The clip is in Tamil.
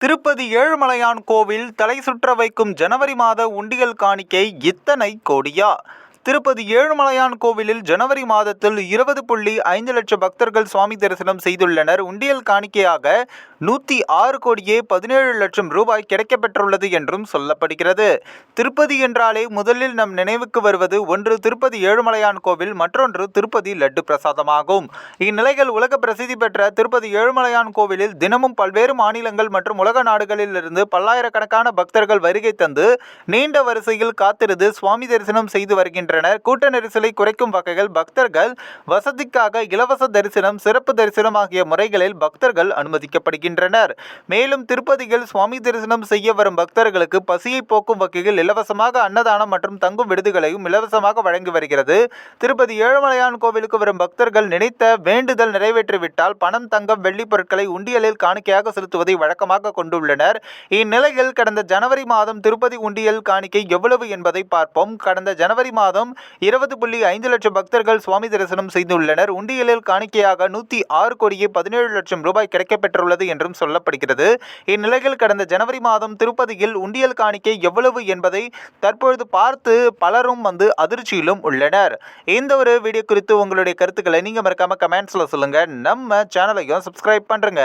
திருப்பதி ஏழுமலையான் கோவில் தலை சுற்ற வைக்கும் ஜனவரி மாத உண்டியல் காணிக்கை இத்தனை கோடியா? திருப்பதி ஏழுமலையான் கோவிலில் ஜனவரி மாதத்தில் இருபது புள்ளி ஐந்து லட்சம் பக்தர்கள் சுவாமி தரிசனம் செய்துள்ளனர். உண்டியல் காணிக்கையாக நூற்றி ஆறு கோடியே பதினேழு லட்சம் ரூபாய் கிடைக்கப்பெற்றுள்ளது என்றும் சொல்லப்படுகிறது. திருப்பதி என்றாலே முதலில் நம் நினைவுக்கு வருவது ஒன்று திருப்பதி ஏழுமலையான் கோவில் மற்றொன்று திருப்பதி லட்டு பிரசாதமாகும். இந்நிலையில் உலக பிரசித்தி பெற்ற திருப்பதி ஏழுமலையான் கோவிலில் தினமும் பல்வேறு மாநிலங்கள் மற்றும் உலக நாடுகளிலிருந்து பல்லாயிரக்கணக்கான பக்தர்கள் வருகை தந்து நீண்ட வரிசையில் காத்திருந்து சுவாமி தரிசனம் செய்து வருகின்றனர். கூட்ட நெரிசலை குறைக்கும் வகையில் பக்தர்கள் வசதிக்காக இலவச தரிசனம் சிறப்பு தரிசனம் ஆகிய முறைகளில் பக்தர்கள் அனுமதிக்கப்படுகின்றனர். மேலும் திருப்பதியில் சுவாமி தரிசனம் செய்ய வரும் பக்தர்களுக்கு பசியை போக்கும் வகையில் இலவசமாக அன்னதானம் மற்றும் தங்கும் விடுதிகளையும் இலவசமாக வழங்கி வருகிறது. திருப்பதி ஏழுமலையான் கோவிலுக்கு வரும் பக்தர்கள் நினைத்த வேண்டுதல் நிறைவேற்றிவிட்டால் பணம் தங்கம் வெள்ளி பொருட்களை உண்டியலில் காணிக்கையாக செலுத்துவதை வழக்கமாக கொண்டுள்ளனர். இந்நிலையில் கடந்த ஜனவரி மாதம் திருப்பதி உண்டியல் காணிக்கை எவ்வளவு என்பதை பார்ப்போம். கடந்த ஜனவரி மாதம் இருபது புள்ளி ஐந்து லட்சம் பக்தர்கள் சுவாமி தரிசனம் செய்துள்ளனர். உண்டியலில் காணிக்கையாக நூற்றி ஆறு கோடியே பதினேழு லட்சம் ரூபாய் கிடைக்கப்பெற்றுள்ளது என்றும் சொல்லப்படுகிறது. இந்நிலையில் கடந்த ஜனவரி மாதம் திருப்பதியில் உண்டியல் காணிக்கை எவ்வளவு என்பதை தற்பொழுது பார்த்து பலரும் வந்து அதிர்ச்சியிலும் உள்ளனர். இந்த ஒரு வீடியோ குறித்து உங்களுடைய கருத்துக்களை நீங்கள் மறக்காம கமெண்ட்ஸில் சொல்லுங்கள் நம்ம சேனலையும் சப்ஸ்கிரைப் பண்ணுறங்க